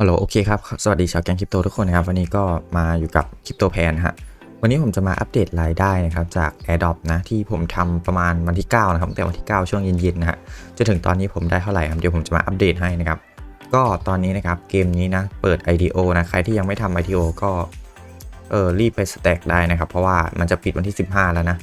ฮัลโหลโอเคครับ สวัสดีชาวแกงคริปโตทุกคนนะครับ วันนี้ก็มาอยู่กับคริปโตแพนฮะวันนี้ผมจะมาอัปเดตรายได้นะครับจาก AirDrop นะที่ผมทำประมาณวันที่ 9 นะครับแต่วันที่ 9 ช่วงเย็นๆนะฮะจนถึงตอนนี้ผมได้เท่าไหร่ครับเดี๋ยวผมจะมาอัปเดตให้นะครับ ก็ตอนนี้นะครับเกมนี้นะเปิด IDO นะใครที่ยังไม่ทำ IDO ก็เออรีบไปสแต็กได้นะครับ เพราะว่ามันจะปิดวันที่ 15 แล้วนะ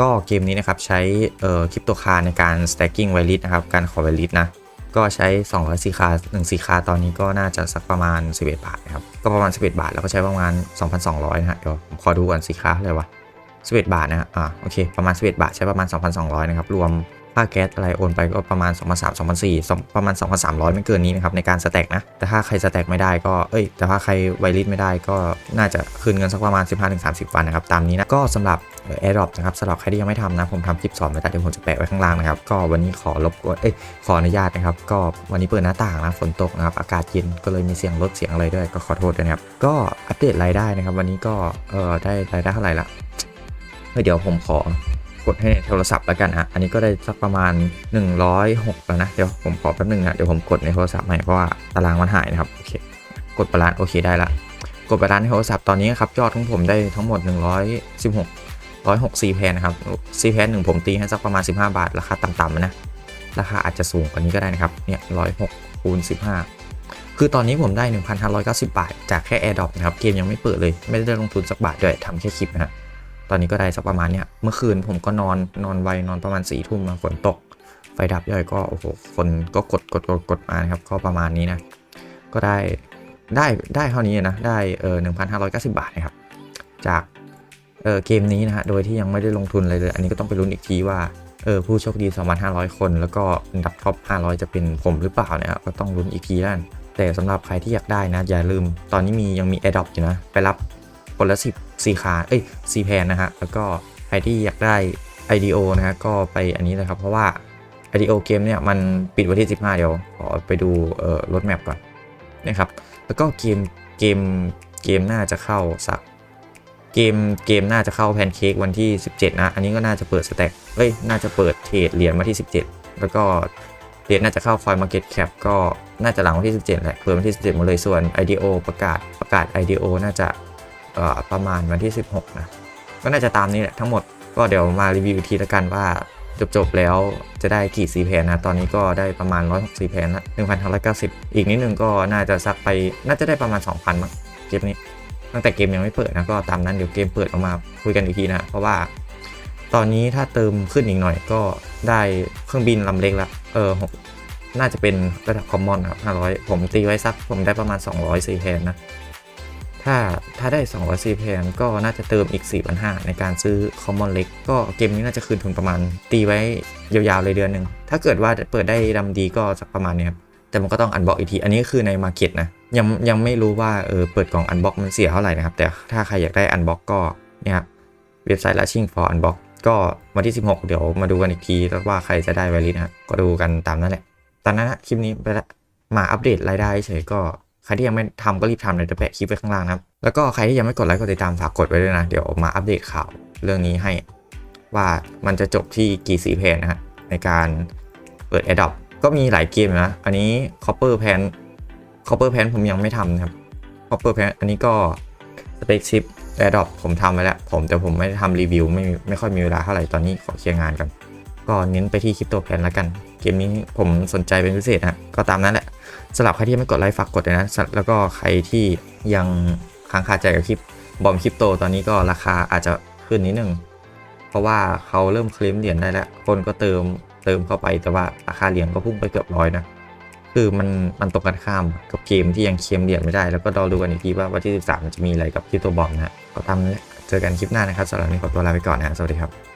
ก็เกมนี้นะครับใช้เอ่อคริปโตคาในการ stacking ไวลิสนะครับการขอไวลิสนะ ก็ใช้200ซีคา1สีคาตอนนี้ก็น่าจะสักประมาณ 11 บาทนะครับ ก็ประมาณ 11 บาท แล้วก็ใช้ประมาณ 2,200 นะฮะเดี๋ยวผมขอดูก่อนสีคาเท่าไรวะ11 บาทนะฮะอ่าโอเค ประมาณ 11 บาท ใช้ประมาณ 2,200 นะครับ รวม ค่าแก๊สอะไรโอนไปก็ประมาณ 2,300 2,400ประมาณ 2,300 ไม่เกินนี้นะครับในการสแต็กนะ แต่ถ้าใครสแต็กไม่ได้ก็ เอ้ย แต่ถ้าใครไวลิสไม่ได้ก็น่าจะคืนเงินสักประมาณ 15-30 วันนะครับ ตามนี้นะ ก็สำหรับแอร์ดรอปนะครับสำหรับใครที่ยังไม่ทำนะ ผมทำคลิปสอนไว้แต่เดี๋ยวผมจะแปะไว้ข้างล่างนะครับ ก็วันนี้ขอรบกวนเอ้ย ขออนุญาตนะครับ ก็วันนี้เปิดหน้าต่างนะ ฝนตกนะครับ อากาศเย็น ก็เลยมีเสียงรถเสียงอะไรด้วย ก็ขอโทษด้วยนะครับ ก็อัปเดตรายได้นะครับ วันนี้ก็ เออได้รายได้เท่าไหร่ละเฮ้ยเดี๋ยวผมขอ กดให้ในโทรศัพท์แล้วกันฮะอันนี้ก็ได้สักประมาณ 106 แล้วนะ เดี๋ยวผมขอแป๊บนึงนะ เดี๋ยวผมกดในโทรศัพท์ใหม่เพราะว่าตารางมันหายนะครับ โอเค กดบาลานซ์โอเคได้ละ กดบาลานซ์ในโทรศัพท์ตอนนี้ครับยอดของผมได้ทั้งหมด 116 106ซีแพนนะครับซีแพนหนึ่งผมตีให้สักประมาณ 15 บาท ราคาต่ำๆนะ ราคาอาจจะสูงกว่านี้ก็ได้นะครับ เนี่ย106คูณ15 คือตอนนี้ผมได้ 1,590 บาท จากแค่ AirDrop นะครับ เกมยังไม่เปิดเลย ไม่ได้ลงทุนสักบาทด้วยทำแค่คลิปนะฮะ ตอนนี้ก็ได้สักประมาณเนี้ยเมื่อคืนผมก็นอนนอนไวนอนประมาณ4ี่ทุ่มฝนตก ไฟดับย่อยก็โอ้โหคนก็กดกดกดกดมานะครับก็ประมาณนี้นะ ก็ได้ได้ได้เท่านี้นะได้เออ1,590บาทนะครับจากเออเกมนี้นะฮะโดยที่ยังไม่ได้ลงทุนอะไรเลย อันนี้ก็ต้องไปลุ้นอีกทีว่าเออผู้โชคดี 2,500 คน แล้วก็อันดับท็อป 500 จะเป็นผมหรือเปล่าเนี่ยก็ต้องลุ้นอีกทีนั่นแต่สำหรับใครที่อยากได้นะ อย่าลืม ตอนนี้มียังมี a d o p อยู่นะ ไปรับ คนละ 10ซีคาเอ้ยซีแพนนะฮะ แล้วก็ใครที่อยากได้ IDO นะฮะ ก็ไปอันนี้เลยครับ เพราะว่า IDO เกมเนี่ย มันปิดวันที่ 15 เดี๋ยว ขอไปดูเอ่อรถแมพก่อนนะครับ แล้วก็เกมเกมเกมน่าจะเข้าสักเกมเกมน่าจะเข้าแพนเค้กวันที่ 17 นะ อันนี้ก็น่าจะเปิดสแต็กเอ้ย น่าจะเปิดเทรดเหรียญวันที่ 17 แล้วก็เหรียญน่าจะเข้าคอยมาร์เก็ตแคปก็น่าจะหลังวันที่ 17 แหละ เปิดวันที่ 17 หมดเลย ส่วน IDO ประกาศประกาศ IDO น่าจะ ประมาณวันที่ 16 นะ ก็น่าจะตามนี้แหละทั้งหมดก็เดี๋ยวมารีวิวอีกทีละกันว่าจบๆแล้วจะได้กี่ซีแพนนะ ตอนนี้ก็ได้ประมาณ106ซีแพนละ1,590 อีกนิดนึงก็น่าจะสักไปน่าจะได้ประมาณ 2,000มั้งเกมนี้ ตั้งแต่เกมยังไม่เปิดนะก็ตามนั้นเดี๋ยวเกมเปิดออกมาคุยกันอีกทีนะ เพราะว่าตอนนี้ถ้าเติมขึ้นอีกหน่อยก็ได้เครื่องบินลำเล็กละเออหน่าจะเป็นระดับคอมมอนครับ500 ผมตีไว้สักผมได้ประมาณ 200ซีแพนนะ ถ้าถ้าได้200ซีแพนก็น่าจะเติมอีก 4,500 ในการซื้อคอมมอนเล็กก็เกมนี้น่าจะคืนทุนประมาณ ตีไว้ยาวๆเลยเดือนหนึ่ง ถ้าเกิดว่าเปิดได้ดำดีก็สักประมาณนี้ครับ แต่มันก็ต้องอันบ็อกอีกที อันนี้คือในมาร์เก็ตนะ ยังยังไม่รู้ว่าเออเปิดกล่องอันบ็อกมันเสียเท่าไหร่นะครับ แต่ถ้าใครอยากได้อันบ็อกก็เนี่ยครับเว็บไซต์ Lashing for Unbox ก็วันที่ 16 เดี๋ยวมาดูกันอีกทีว่าใครจะได้ไวริสนะก็ดูกันตามนั้นแหละ ตอนนั้นนะคลิปนี้ไปละมาอัปเดตรายได้เฉยก็ ใครที่ยังไม่ทำก็รีบทำเลยจะแปะคลิปไว้ข้างล่างนะครับ แล้วก็ใครที่ยังไม่กดไลค์กดติดตามฝากกดไว้ด้วยนะ เดี๋ยวมาอัปเดตข่าวเรื่องนี้ให้ ว่ามันจะจบที่กี่สีเพนนะฮะในการเปิด a d o p ก็มีหลายเกมนะ อันนี้ Copper Pan Copper Pan ผมยังไม่ทำนะครับ Copper Pan อันนี้ก็ Spaceship a d o p ผมทำไว้แล้ว ผมแต่ผมไม่ทำรีวิวไม่ไม่ค่อยมีเวลาเท่าไหร่ตอนนี้ขอเคลียร์งานกัน ก็เน้นไปที่คริปโตแพนแล้วกัน เกมนี้ผมสนใจเป็นพิเศษนะก็ตามนั้นแหละ สำหรับใครที่ยังไม่กดไลค์ฝากกดเลยนะแล้วก็ใครที่ยังค้างคาใจกับคลิปบอมคริปโตตอนนี้ก็ราคาอาจจะขึ้นนิดนึงเพราะว่าเขาเริ่มเคลมเหรียญได้แล้ว คนก็เติมเติมเข้าไปแต่ว่าราคาเหรียญก็พุ่งไปเกือบร้อยนะคือมันมันตรงกันข้ามกับเกมที่ยังเคลมเหรียญไม่ได้ แล้วก็รอดูกันอีกทีว่าวันที่ 13 มันจะมีอะไรกับคริปโตบอมนะก็ตามนั้นแหละเจอกันคลิปหน้านะครับสำหรับวันนี้ขอตัวลาไปก่อนนะฮะสวัสดีครับ